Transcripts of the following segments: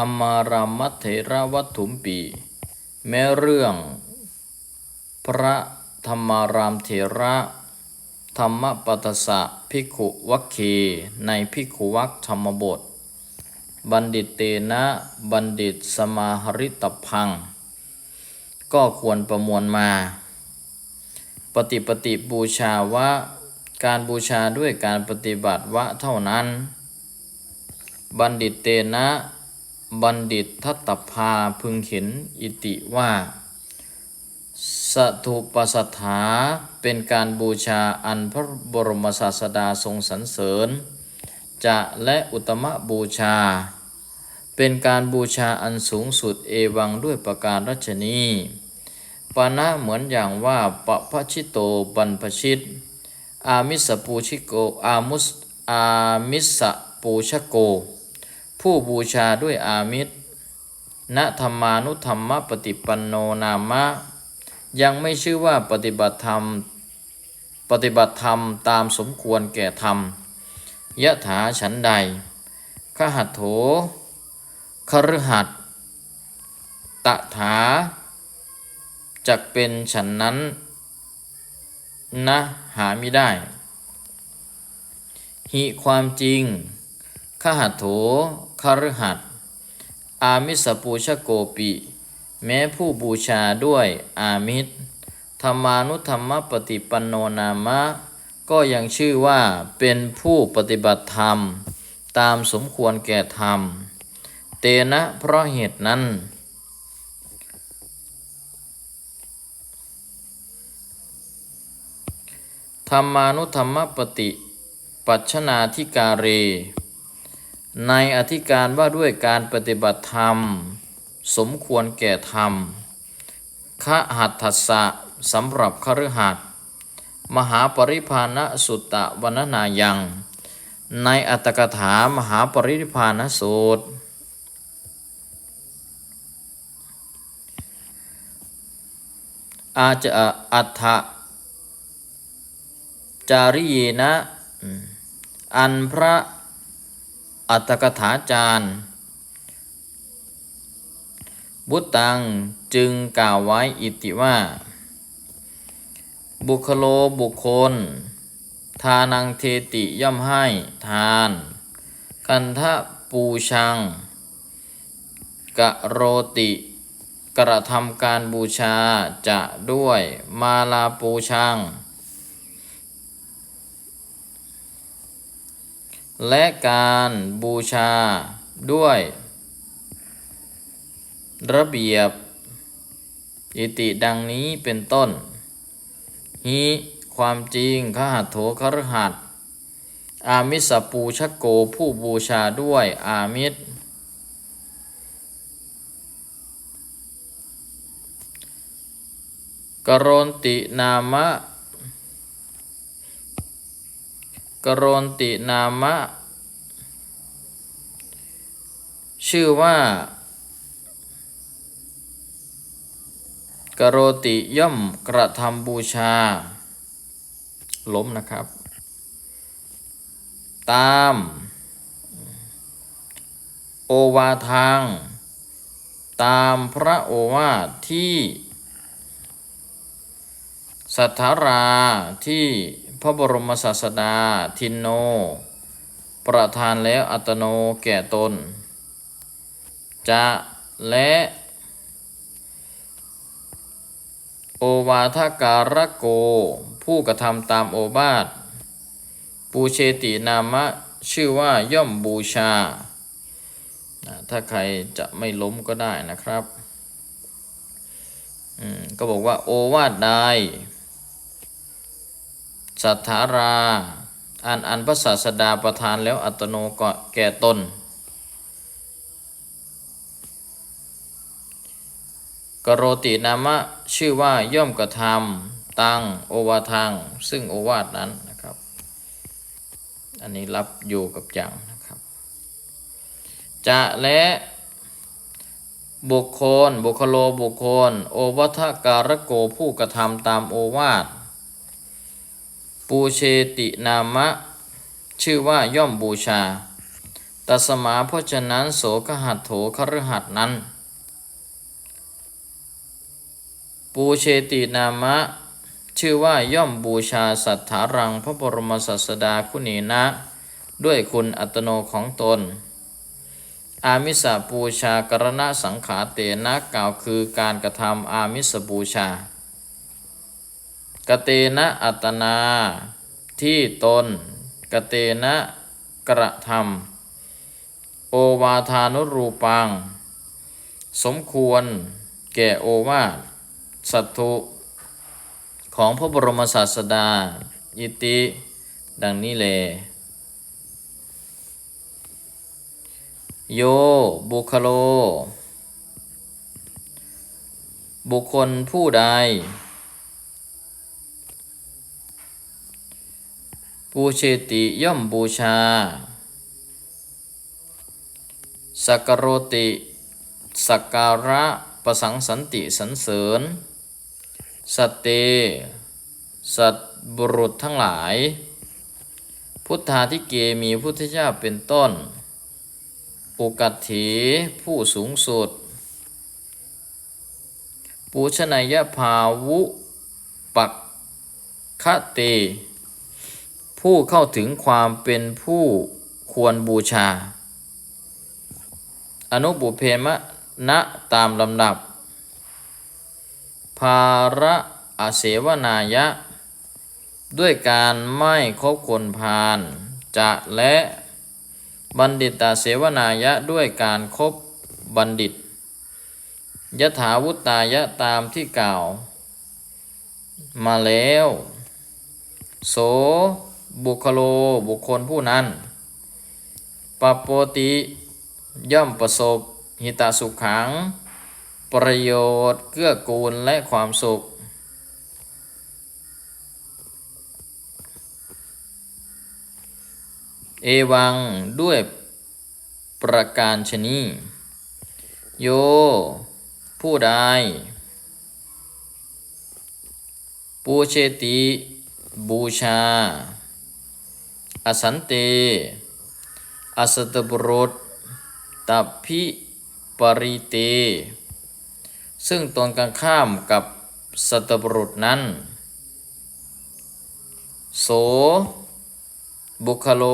ธรรมารามัเถระวัตถุมปี แม้เรื่อง พระธรรมารามเถระ ธรรมปัตสะภิกขุวัคคี ในภิกขุวัคธรรมบท บัณฑิตเตนะบัณฑิตสมาหริตพัง ก็ควรประมวลมา ปฏิปฏิบูชาวะการบูชาด้วยการปฏิบัติวะเท่านั้น บัณฑิตเตนะ บัณฑิตทัตตภาพึงเห็นอิติว่าสถุปสถาเป็นการบูชาอันพระบรมศาสดาทรงสรรเสริญ จะและอุตตมบูชา เป็นการบูชาอันสูงสุดเอวังด้วยประการรัชนีปานะเหมือนอย่างว่าปะพะชิโตบันพชิต อามิสปูชิโกอามุสอามิสปูชโก ผู้บูชาด้วยอามิตรณธรรมานุธรรมปฏิปันโนนามะ ยังไม่ชื่อว่าปฏิบัติธรรม ปฏิบัติธรรมตามสมควรแก่ธรรมยะถาฉันใดขหัตโถคฤหัสตถาจักเป็นฉันนั้น นะหาไม่ได้ หิความจริงขหัตโถ คฤหัสอามิสปูชโกปิ แม้ผู้บูชาด้วยอามิตรธรรมานุธรรมปฏิปันโนนามะ ก็ยังชื่อว่าเป็นผู้ปฏิบัติธรรม ตามสมควรแก่ธรรม เตนะเพราะเหตุนั้น ธรรมานุธรรมปฏิปัชชนาธิการเร ในอธิการว่าด้วยการปฏิบัติธรรม สมควรแก่ธรรมขหัตถสะสำหรับคฤหัสมหาปริภาณสุตตะวนนายัง ในอัตถกถามหาปริภาณสูตร อาจะอัฏฐจาริยนะ อันพระ อัตถกถาจารย์ บุตตังจึงกล่าวไว้อิติว่า บุคโลบุคคล ทานังเทติย่อมให้ทาน กันทะปูชัง กะโรติกระทำการบูชาจะด้วยมาลาปูชัง และการบูชาด้วย ระเบียบ อิติดังนี้เป็นต้นฮิความจริงขหัตโถครหัสอามิสปูชโกผู้บูชาด้วยอามิตรกรณตินามะ กรณตินามะ ชื่อว่ากโรติย่อมกระทำบูชา ล้มนะครับ ตาม โอวาทาง ตามพระโอวาทที่ สัทธาราที่ ระบรมศาสดาทินโน ประทานแล้วอัตโนแก่ตน จะและโอวาทการะโก ผู้กระทำตามโอวาท ปูเชตินามะ ชื่อว่าย่อมบูชา ถ้าใครจะไม่ล้มก็ได้นะครับ ก็บอกว่าโอวาทใด สัทธารา อันอันพระศาสดาประทานแล้วอัตโนก็แก่ตน กโรตินามะชื่อว่าย่อมกระทำตังโอวาทาง ซึ่งโอวาทนั้นนะครับ อันนี้รับอยู่กับจังนะครับ จะและบุคคล บุคโลบุคคล โอวัทการะโกผู้กระทำตามโอวาท ปูเชตินามะ ชื่อว่าย่อมบูชา ตัสมาเพราะฉะนั้นโสกหัตโถคฤหัสถ์นั้น ปูเชตินามะ ชื่อว่าย่อมบูชาสัทธารังพระบรมศาสดาคุณีนะ ด้วยคุณอัตโนของตน อามิสบูชากรณะสังขาเตนะกล่าวคือการกระทำอามิสบูชา กเตนะอัตนา ที่ตน กเตนะกระทำโอวาทานุรูปัง สมควรแก่โอวาทสัตถุของพระบรมศาสดาอิติ ดังนี้แลโย บุคโล บุคคลผู้ใด ปูเชติย่อมบูชา สักโรติสักการะประสังสันติสันเสริญ สัตเต สัตบุรุษทั้งหลาย พุทธาธิเกมีพุทธเจ้าเป็นต้นอุกัตถีผู้สูงสุด ปูชนายภาวุปักคเต ผู้เข้าถึงความเป็นผู้ควรบูชา อนุบุเพมะณตามลำดับ ภาระอาเสวนายะ ด้วยการไม่คบคนพาลจะและบัณฑิตาเสวนายะด้วยการครบบัณฑิตยถาวุตตายะตามที่กล่าว มาแล้ว โส บุคโลบุคคลผู้นั้นปปโปติย่อมประสบหิตาสุขขัง ประโยชน์เกื้อกูลและความสุข เอวังด้วยประการชนีโย ผู้ใดปูเชติ บูชา อสันเต อสตบุรุษตัพพิปริเต ซึ่งตรงกันข้ามกับสัตบุรุษนั้น โส บุคโล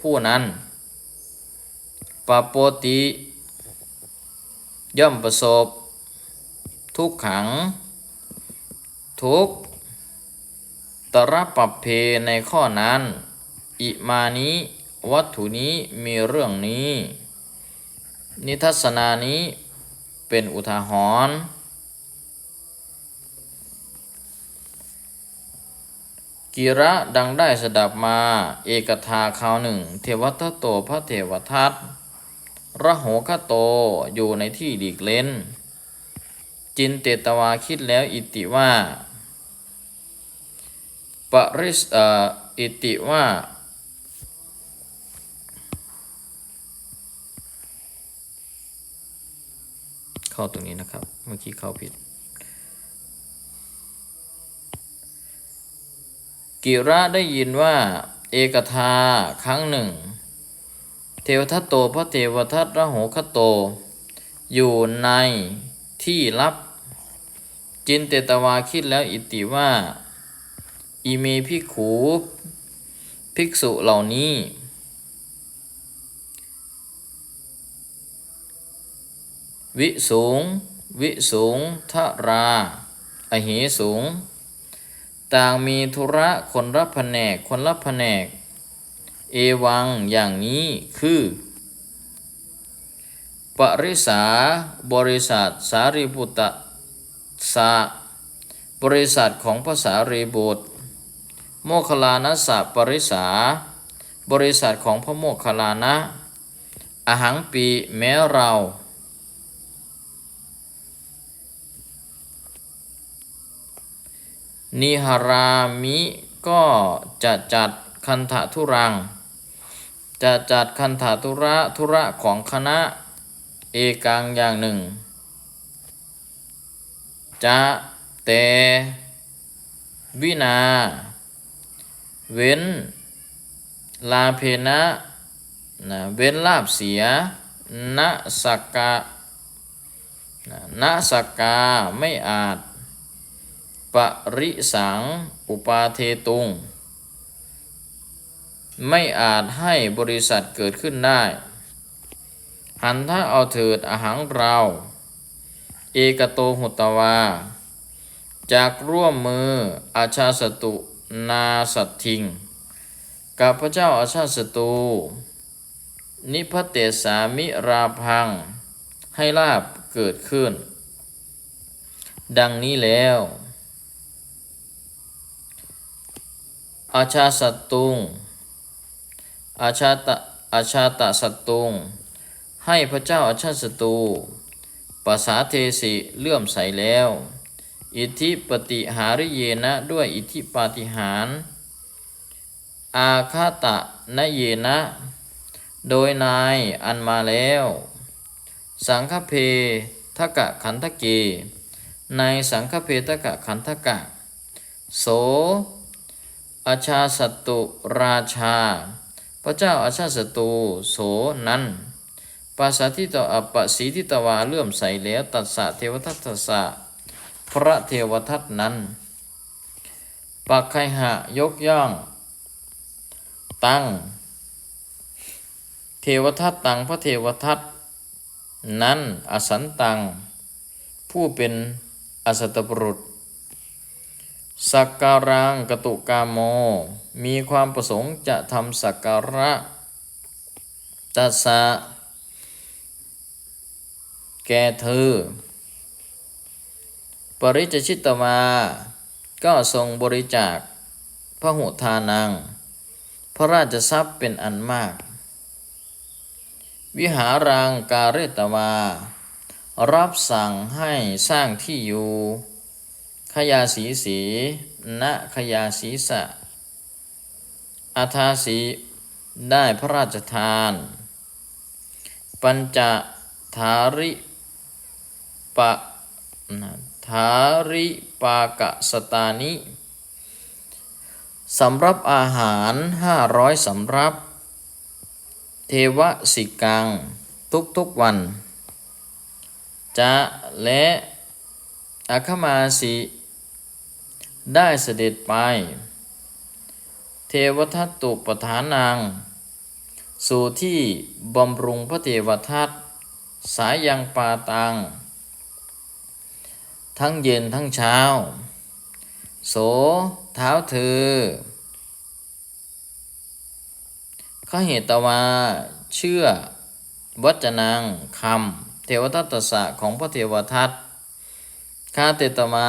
ผู้นั้นปปโปติ ย่อมประสบ ทุกขัง ทุกตระปับเพในข้อนั้น อิมานี้ วัตถุนี้มีเรื่องนี้ นิทัศนานี้เป็นอุทาหรณ์กิระดังได้สดับมา เอกทาคราวหนึ่ง เทวทัตโตพระเทวทัตระโหคโตอยู่ในที่ดีกเล่นจินเตตวาคิดแล้วอิติว่าปริสอ่ออิติว่า เข้าตรงนี้นะครับ เมื่อกี้เข้าผิด กิระได้ยินว่าเอกทาครั้งหนึ่ง เทวทัตโตพระเทวทัตระโหคโต อยู่ในที่ลับ จินเตตวาคิดแล้วอิติว่า อีเมพิขูภิกษุเหล่านี้ วิสูง วิสูงทราอเหสูง ต่างมีธุระคนรับแผนกคนรับแผนก เอวังอย่างนี้คือ ปริสาบริษัทสารีบุตรสาบริษัทของภาษารีบุตร โมคคลานะสะปริสา บริษัทของพระโมคคัลลานะ อหังปีแม้เรา นิหารามิก็จะจัดคันธทุรัง จะจัดคันธทุระธุระของคณะเอกังอย่างหนึ่ง จะแต่วินา เว้น ลาเพนะนะเว้นลาบเสียณสักกะนะณสักกาไม่อาจ ปริสัง อุปาเทตุง ไม่อาจให้บริษัทเกิดขึ้นได้ หันถ้าเอาเถิดอาหังเรา เอกโตหุตวา จากร่วมมืออาชาสตุนาสัตทิง กับพระเจ้าอาชาสตุนิพเตสามิราพัง ให้ลาบเกิดขึ้น ดังนี้แล้ว อาชาสตุง อาชาตะอาชาตะสตุง ให้พระเจ้าอาชาสตูภาษาเทสิเลื่อมใสแล้ว อิทธิปฏิหาริเยนะด้วยอิทธิปาฏิหาร อาคาตะนเยนะ โดยนายอันมาแล้ว สังฆเพทกะขันธเกในสังฆเพทกะขันธกะ โส อาชาสตุราชา พระเจ้าอาชาสตุโสนั้นปาสาทิตวอัปสีทิตวาเลื่อมใสแล้วตัสสะเทวทัตตสสะพระเทวทัตนั้นปักไคหะยกย่อง ตั้ง เทวทัตตังพระเทวทัตนั้นอสันตัง ผู้เป็นอสัตตปรุษ สักการังกตุกามโม มีความประสงค์จะทำสักการะตัสสะแก่เธอ ปริจชิตมา ก็ทรงบริจาคพระหุทานัง พระราชทรัพย์เป็นอันมาก วิหารังการเรตวารับสั่งให้สร้างที่อยู่ ขยาสีสีณขยาศีสะอาทาสีได้พระราชทาน ปัญจทาริปะทาริปากะสตานิสำรับอาหารห้าร้อยสำรับ เทวสิกัง ทุกๆวัน จะและอาคมาสี ได้เสด็จไป เทวทัตตุปทานัง สู่ที่บำรุงพระเทวทัตสายยังปาตัง ทั้งเย็นทั้งเช้า โสเท้าเธอข้าเหตวาเชื่อ วัจนังคำเทวทัตตสะของพระเทวทัต ข้าเตตมา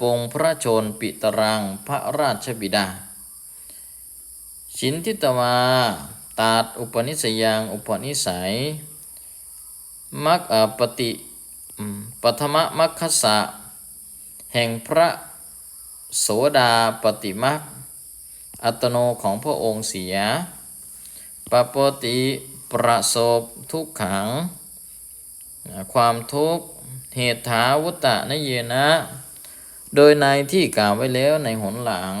ปงพระชนปิตรังพระราชบิดา ชินทิตมาตัดอุปนิสยังอุปนิสัยมักปฏิอืมปฐมมัคคสะแห่งพระโสดาปฏิมักอัตโนของพระองค์เสียปปติประสบทุกขัง ความทุกข์ เหตุถาวุตตะนเยนะ โดยในที่กล่าวไว้แล้วในหนหลัง